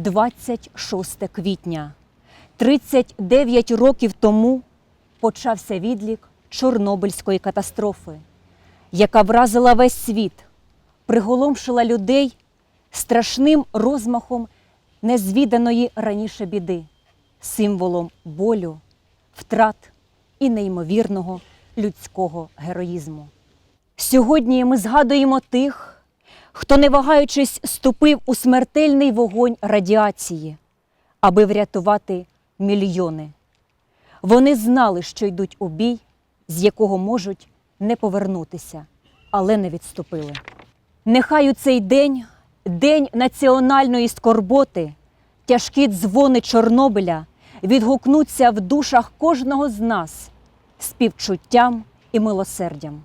26 квітня. 39 років тому почався відлік Чорнобильської катастрофи, яка вразила весь світ, приголомшила людей страшним розмахом незвіданої раніше біди, символом болю, втрат і неймовірного людського героїзму. Сьогодні ми згадуємо тих, хто, не вагаючись, ступив у смертельний вогонь радіації, аби врятувати мільйони. Вони знали, що йдуть у бій, з якого можуть не повернутися, але не відступили. Нехай у цей день, день національної скорботи, тяжкі дзвони Чорнобиля відгукнуться в душах кожного з нас співчуттям і милосердям.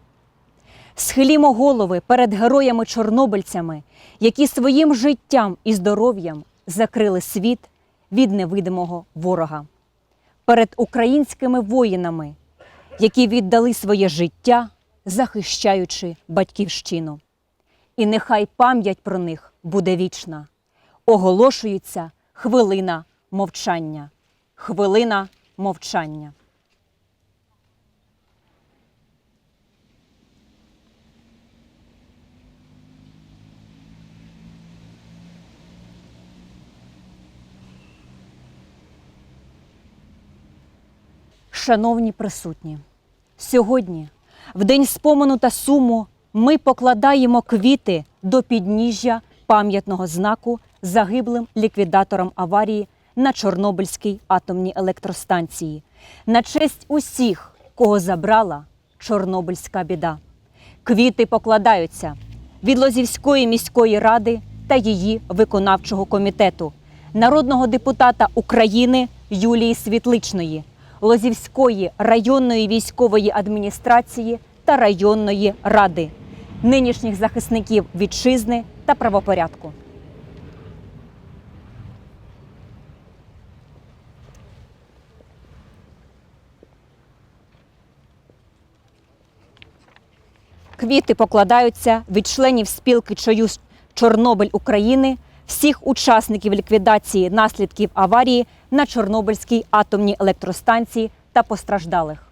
Схилімо голови перед героями-чорнобильцями, які своїм життям і здоров'ям закрили світ від невидимого ворога, перед українськими воїнами, які віддали своє життя, захищаючи батьківщину. І нехай пам'ять про них буде вічна. Оголошується хвилина мовчання. Хвилина мовчання. Шановні присутні, сьогодні, в день спомену та суму, ми покладаємо квіти до підніжжя пам'ятного знаку загиблим ліквідаторам аварії на Чорнобильській атомній електростанції. На честь усіх, кого забрала Чорнобильська біда. Квіти покладаються від Лозівської міської ради та її виконавчого комітету, народного депутата України Юлії Світличної, Лозівської районної військової адміністрації та районної ради, нинішніх захисників вітчизни та правопорядку. Квіти покладаються від членів спілки Чоюз Чорнобиль України, всіх учасників ліквідації наслідків аварії на Чорнобильській атомній електростанції та постраждалих.